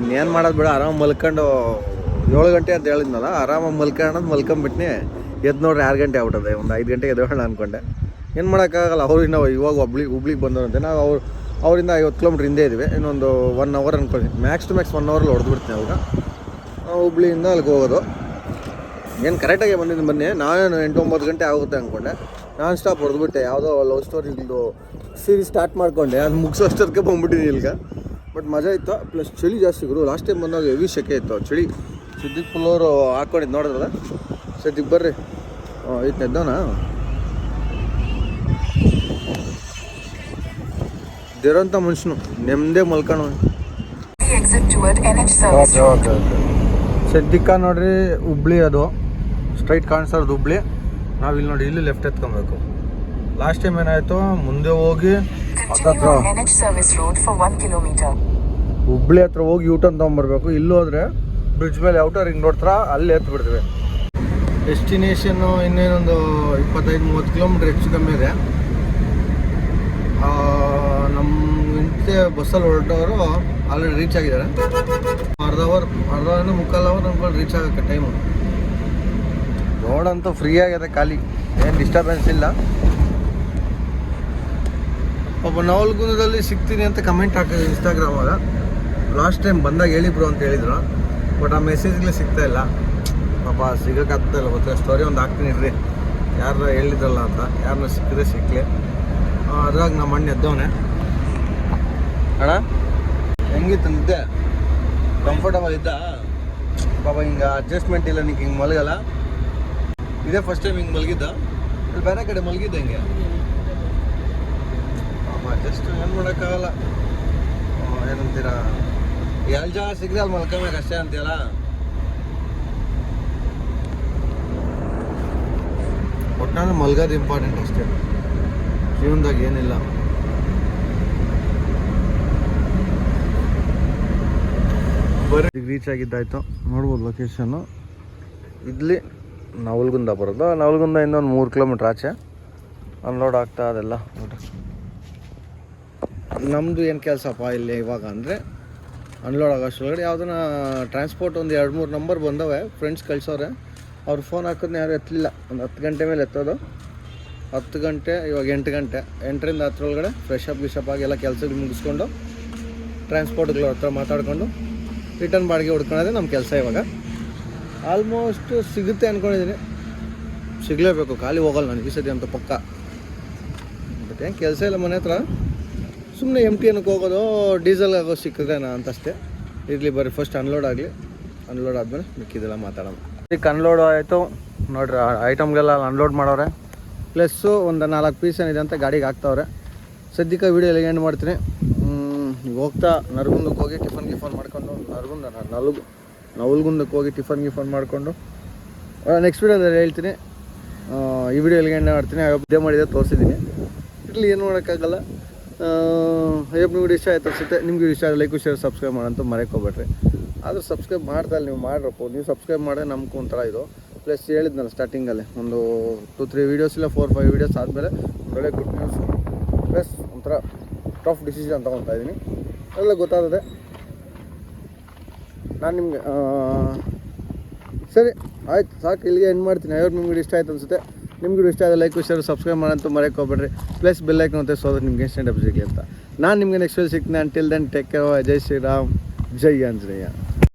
ಇನ್ನೇನು ಮಾಡೋದು ಬೇಡ ಆರಾಮಾಗಿ ಮಲ್ಕೊಂಡು ಏಳು ಗಂಟೆ ಅಂತ ಹೇಳಿದ್ನಲ್ಲ ಆರಾಮಾಗಿ ಮಲ್ಕೊಳ್ಳೋದು ಮಲ್ಕೊಂಬಿಟ್ನಿ ಎದ್ದು ನೋಡ್ರಿ ಆರು ಗಂಟೆ ಆಗ್ಬಿಟ್ಟದೆ ಒಂದು ಐದು ಗಂಟೆಗೆ ಎದ್ದೇಳೋಣ ಅಂದ್ಕೊಂಡೆ ಏನು ಮಾಡೋಕ್ಕಾಗಲ್ಲ, ಅವರು ಇನ್ನೂ ಇವಾಗ ಹುಬ್ಳಿ ಹುಬ್ಳಿಗೆ ಬಂದವರಂತೆ. ನಾವು ಅವ್ರು ಅವರಿಂದ ಐವತ್ತು ಕಿಲೋಮೀಟ್ರ್ ಹಿಂದೆ ಇದ್ದೀವಿ ಇನ್ನೊಂದು ಒನ್ ಅವರ್ ಅಂದ್ಕೊಂಡು ಮ್ಯಾಕ್ಸ್ ಟು ಮ್ಯಾಕ್ಸ್ ಒನ್ ಅವರಲ್ಲಿ ಹೊಡೆದ್ಬಿಡ್ತೀನಿ ಅವಾಗ ಹುಬ್ಳಿಯಿಂದ ಅಲ್ಲಿಗೆ ಹೋಗೋದು. ಏನು ಕರೆಕ್ಟಾಗಿ ಬಂದಿದ್ದು ಬನ್ನಿ, ನಾನೇನು ಎಂಟು ಒಂಬತ್ತು ಗಂಟೆ ಆಗುತ್ತೆ ಅಂದ್ಕೊಂಡೆ ನಾನ್ ಸ್ಟಾಪ್ ಹೊಡೆದ್ಬಿಟ್ಟೆ. ಯಾವುದೋ ಲವ್ ಸ್ಟೋರಿದು ಸೀರೀಸ್ ಸ್ಟಾರ್ಟ್ ಮಾಡ್ಕೊಂಡೆ. ಅದು ಮುಗಿಸೋಷ್ಟೊತ್ತಿಗೆ ಬಂದ್ಬಿಟ್ಟಿದ್ದೀನಿ ಇಲ್ಲಿಗೆ ಬಟ್ ಮಜಾ ಇತ್ತು. ಪ್ಲಸ್ ಚಳಿ ಜಾಸ್ತಿ ಗುರು. ಲಾಸ್ಟ್ ಟೈಮ್ ಬಂದಾಗ ಹೆವಿ ಸೆಕೆ ಇತ್ತು. ಚಳಿ. ಸಿದ್ದಿಕ್ ಫುಲ್ಲೋರು ಹಾಕೊಂಡಿದ್ದು ನೋಡಿದ್ರಲ್ಲ? ಸದ್ಯಕ್ಕೆ ಬರ್ರಿ. ಐತೆ ಎದ್ದೋಣ ದೇರಂಥ ಮನುಷ್ಯನು. ನೆಮ್ಮದೇ road. ಸದ್ಯಕ್ಕ ನೋಡ್ರಿ ಹುಬ್ಳಿ ಅದು. ಸ್ಟ್ರೈಟ್ ಕಾಣಿಸೋದು ಹುಬ್ಳಿ. ನಾವು ಇಲ್ಲಿ ನೋಡಿ ಇಲ್ಲಿ ಲೆಫ್ಟ್ ಎತ್ಕೊಬೇಕು. ಲಾಸ್ಟ್ ಟೈಮ್ ಏನಾಯ್ತು? ಮುಂದೆ ಹೋಗಿ Continue on NH service road 1 kilometer. Hubli ಹತ್ರ ಹೋಗಿ ಯೂಟರ್ನ್ ತೊಗೊಂಬರ್ಬೇಕು. ಇಲ್ಲಿ ಹೋದ್ರೆ ಬ್ರಿಡ್ಜ್ ಮೇಲೆ ಔಟರ್ ಹಿಂಗೆ ನೋಡ್ತಾರ ಅಲ್ಲಿ ಎತ್ತು ಬಿಡ್ತೀವಿ ಡೆಸ್ಟಿನೇಷನ್ನು ಇನ್ನೇನೊಂದು ಇಪ್ಪತ್ತೈದು ಮೂವತ್ತು ಕಿಲೋಮೀಟ್ರ್ ಹೆಚ್ಚು ಕಮ್ಮಿ ಇದೆ. ನಮ್ಮ ಇಂಥ ಬಸ್ಸಲ್ಲಿ ಹೊರಟವರು ಆಲ್ರೆಡಿ ರೀಚ್ ಆಗಿದ್ದಾರೆ. ಅರ್ಧ ಅವರ್ ಅರ್ಧ ಅವರ್ ಮುಕ್ಕಾಲು ಅವರ್ ನಮ್ಗೆ ರೀಚ್ ಆಗೋಕ್ಕೆ ಟೈಮು ರೋಡ್ ಅಂತೂ ಫ್ರೀ ಆಗಿದೆ ಖಾಲಿ. ಏನು ಡಿಸ್ಟರ್ಬೆನ್ಸ್ ಇಲ್ಲ. ಒಬ್ಬ ನವಲ್ಗುಂದದಲ್ಲಿ ಸಿಗ್ತೀನಿ ಅಂತ ಕಮೆಂಟ್ ಹಾಕಿದ್ರು ಇನ್ಸ್ಟಾಗ್ರಾಮಾಗ ಲಾಸ್ಟ್ ಟೈಮ್ ಬಂದಾಗ ಹೇಳಿಬ್ರು ಅಂತ ಹೇಳಿದ್ರು. ಬಟ್ ಆ ಮೆಸೇಜ್ಗಳೇ ಸಿಗ್ತಾ ಇಲ್ಲ. ಪಾಪ ಸಿಗೋಕ್ಕಾಗ್ತಾ ಇಲ್ಲ. ಗೊತ್ತಿಲ್ಲ ಸ್ಟೋರಿ ಒಂದು ಹಾಕ್ತೀನಿ ಇರ್ರಿ. ಯಾರು ಹೇಳಿದ್ರಲ್ಲ ಅಂತ. ಯಾರನ್ನ ಸಿಕ್ಕಿದ್ರೆ ಸಿಕ್ಕಲಿ ಅದ್ರಾಗ ನಮ್ಮ ಅಣ್ಣ ಎದ್ದವನೆ. ಅಣ್ಣ? ಹೆಂಗಿತ್ತು ನಿದ್ದೆ? ಕಂಫರ್ಟಬಲ್ ಇದ್ದ? ಪಾಪ ಹಿಂಗೆ ಅಡ್ಜಸ್ಟ್ಮೆಂಟ್ ಇಲ್ಲ ನಿಂಗೆ ಹಿಂಗೆ ಮಲಗಲ್ಲ. ಇದೇ ಫಸ್ಟ್ ಟೈಮ್ ಹಿಂಗೆ ಮಲಗಿದ್ದ? ಇಲ್ಲಿ ಬೇರೆ ಕಡೆ ಮಲಗಿದ್ದ ಹಿಂಗೆ? ಜಸ್ಟ್ ಏನು ಮಾಡೋಕ್ಕಾಗಲ್ಲ. ಏನಂತೀರಾ? ಎಲ್ಲಿ ಜಾಗ ಸಿಗದೆ ಅಲ್ಲಿ ಮಲ್ಕೊಬೇಕು ಅಷ್ಟೇ ಅಂತೀರ ಒಟ್ಟಾರೆ ಮಲ್ಗೋದು ಇಂಪಾರ್ಟೆಂಟ್ ಅಷ್ಟೇ. ಜೀವನದಾಗ ಏನಿಲ್ಲ. ಬರೀ ರೀಚ್ ಆಗಿದ್ದಾಯ್ತು. ನೋಡ್ಬೋದು ಲೊಕೇಶನ್ನು ಇಲ್ಲಿ ನವಲ್ಗುಂದ ಬರೋದು. ನವಲ್ಗುಂದ ಇನ್ನೊಂದು ಮೂರು ಕಿಲೋಮೀಟ್ರ್ ಆಚೆ. ಅನ್ಲೋಡ್ ಆಗ್ತಾ ಅದೆಲ್ಲ. ನಮ್ಮದು ಏನು ಕೆಲಸಪ್ಪ ಇಲ್ಲಿ ಇವಾಗ ಅಂದರೆ ಅನ್ಲೋಡ್ ಆಗೋಷ್ಟೊಳಗಡೆ ಯಾವುದನ್ನ ಟ್ರಾನ್ಸ್ಪೋರ್ಟ್ ಒಂದು ಎರಡು ಮೂರು ನಂಬರ್ ಬಂದವೆ. ಫ್ರೆಂಡ್ಸ್ ಕಳಿಸೋರೆ. ಅವ್ರು ಫೋನ್ ಹಾಕೋದನ್ನ ಯಾರು ಎತ್ತಲಿಲ್ಲ ಒಂದು ಹತ್ತು ಗಂಟೆ ಮೇಲೆ ಎತ್ತೋದು. ಹತ್ತು ಗಂಟೆ, ಇವಾಗ ಎಂಟು ಗಂಟೆ. ಎಂಟರಿಂದ ಹತ್ತರೊಳಗಡೆ ಫ್ರೆಶ್ ಅಪ್ ಗಿಶಪ್ ಆಗಿ ಎಲ್ಲ ಕೆಲಸಗಳು ಮುಗಿಸ್ಕೊಂಡು ಟ್ರಾನ್ಸ್ಪೋರ್ಟ್ಗಳ ಹತ್ರ ಮಾತಾಡ್ಕೊಂಡು ರಿಟರ್ನ್ ಬಾಡಿಗೆ ಹುಡ್ಕೊಳ್ಳೋದೇ ನಮ್ಮ ಕೆಲಸ ಇವಾಗ. ಆಲ್ಮೋಸ್ಟ್ ಸಿಗುತ್ತೆ ಅಂದ್ಕೊಂಡಿದ್ದೀನಿ ಸಿಗಲೇಬೇಕು, ಖಾಲಿ ಹೋಗಲ್ಲ ನನಗೆ ಈ ಸತಿ ಅಂತ ಪಕ್ಕ. ಬಟ್ ಏನು ಕೆಲಸ ಇಲ್ಲ ಮನೆ ಹತ್ರ. ಸುಮ್ಮನೆ ಎಂ ಟಿ ಏನಕ್ಕೆ ಹೋಗೋದು, ಡೀಸೆಲ್ ಆಗೋ ಸಿಕ್ಕಿದ್ರೆ ನಾ ಅಂತಷ್ಟೇ. ಇರಲಿ ಬರೀ ಫಸ್ಟ್ ಅನ್ಲೋಡ್ ಆಗಲಿ. ಅನ್ಲೋಡ್ ಆದಮೇಲೆ ಮಿಕ್ಕಿದೆಲ್ಲ ಮಾತಾಡೋಣ. ಈಗ ಅನ್ಲೋಡ್ ಆಯಿತು. ನೋಡ್ರಿ ಐಟಮ್ಗೆಲ್ಲ ಅನ್ಲೋಡ್ ಮಾಡೋರೆ. ಪ್ಲಸ್ಸು ಒಂದು ನಾಲ್ಕು ಪೀಸ್ ಏನಿದೆ ಅಂತ ಗಾಡಿಗೆ ಹಾಕ್ತಾವ್ರೆ. ಸದ್ಯಕ್ಕೆ ವೀಡಿಯೋ ಎಲ್ಲಿಗೆ ಎಂಡ್ ಮಾಡ್ತೀನಿ. ಹೋಗ್ತಾ ನರಗುಂದಕ್ಕೆ ಹೋಗಿ ಟಿಫನ್ ಗಿಫನ್ ಮಾಡ್ಕೊಂಡು ನರಗುಂದ ನಲ್ಗು. ನವಲ್ಗುಂದಕ್ಕೆ ಹೋಗಿ ಟಿಫನ್ ಗಿಫನ್ ಮಾಡಿಕೊಂಡು. ನೆಕ್ಸ್ಟ್ ವೀಡಿಯೋದಲ್ಲಿ ಹೇಳ್ತೀನಿ. ಈ ವಿಡಿಯೋ ಎಲ್ಲಿಗೆ ಮಾಡ್ತೀನಿ. ಅಪ್ಡೇ ಮಾಡಿದೆ, ತೋರಿಸಿದ್ದೀನಿ. ಇಲ್ಲಿ ಏನು ಮಾಡೋಕ್ಕಾಗಲ್ಲ. ಅಯ್ಯಪ್ಪ ನಿಮ್ಗೆ ಇಷ್ಟ ಆಯ್ತು ಅನ್ಸುತ್ತೆ. ನಿಮ್ಗೆ ಇಷ್ಟ ಆದರೆ ಲೈಕ್ ಶೇರ್ ಸಬ್ಸ್ಕ್ರೈಬ್ ಮಾಡಂತ ಮರೆಕೋಬೇಡ್ರಿ. ಆದರೂ ಸಬ್ಸ್ಕ್ರೈಬ್ ಮಾಡ್ದಲ್ಲ ನೀವು ಮಾಡ್ರಪ್ಪ. ನೀವು ಸಬ್ಸ್ಕ್ರೈಬ್ ಮಾಡಿದ್ರೆ ನಮಗೂ ಒಂಥರ ಇದು. ಪ್ಲಸ್ ಹೇಳಿದ್ನಲ್ಲ ಸ್ಟಾರ್ಟಿಂಗಲ್ಲಿ ಒಂದು ಟು ತ್ರೀ ವೀಡಿಯೋಸ್ ಇಲ್ಲ ಫೋರ್ ಫೈವ್ ವೀಡಿಯೋಸ್ ಆದಮೇಲೆ ಒಳ್ಳೆ ಗುಡ್ ನ್ಯೂಸ್ ಪ್ಲಸ್ ಒಂಥರ ಟಫ್ ಡಿಸಿಷನ್ ತೊಗೊತಾ ಇದ್ದೀನಿ. ಎಲ್ಲ ಗೊತ್ತಾಗಿದೆ ನಾನು ನಿಮಗೆ ಸರಿ, ಆಯ್ತು, ಸಾಕು, ಇಲ್ಲಿಗೆ ಏನು ಮಾಡ್ತೀನಿ. ಅವ್ರು ನಿಮ್ಗೆ ಇಷ್ಟ ಆಯ್ತು ಅನ್ಸುತ್ತೆ, ನಿಮ್ಗೆ ಇಷ್ಟ ಆದ ಲೈಕ್ ಶೇರ್ ಸಬ್ಸ್ಕ್ರೈಬ್ ಮಾಡೋಂತ ಮರೆಯಕ್ಕೆ ಹೋಗ್ಬೇಡ್ರಿ. ಪ್ಲಸ್ ಬೆಲ್ಲೈಕನ್ ಅಂತ ಸೋದ್ರೆ ನಿಮ್ಗೆ ಇನ್ಸ್ಟೆಂಟ್ ಅಪ್ ಅಂತ. ನಾನು ನಿಮಗೆ ನೆಕ್ಸ್ಟ್ ಸಿಗ್ತೀನಿ. ಅಂಟಿಲ್ ದೆನ್ ಟೇಕ್ ಕೇರ್ ಜೈ ಶ್ರೀರಾಮ್, ಜೈ ಆಂಜನೇಯ.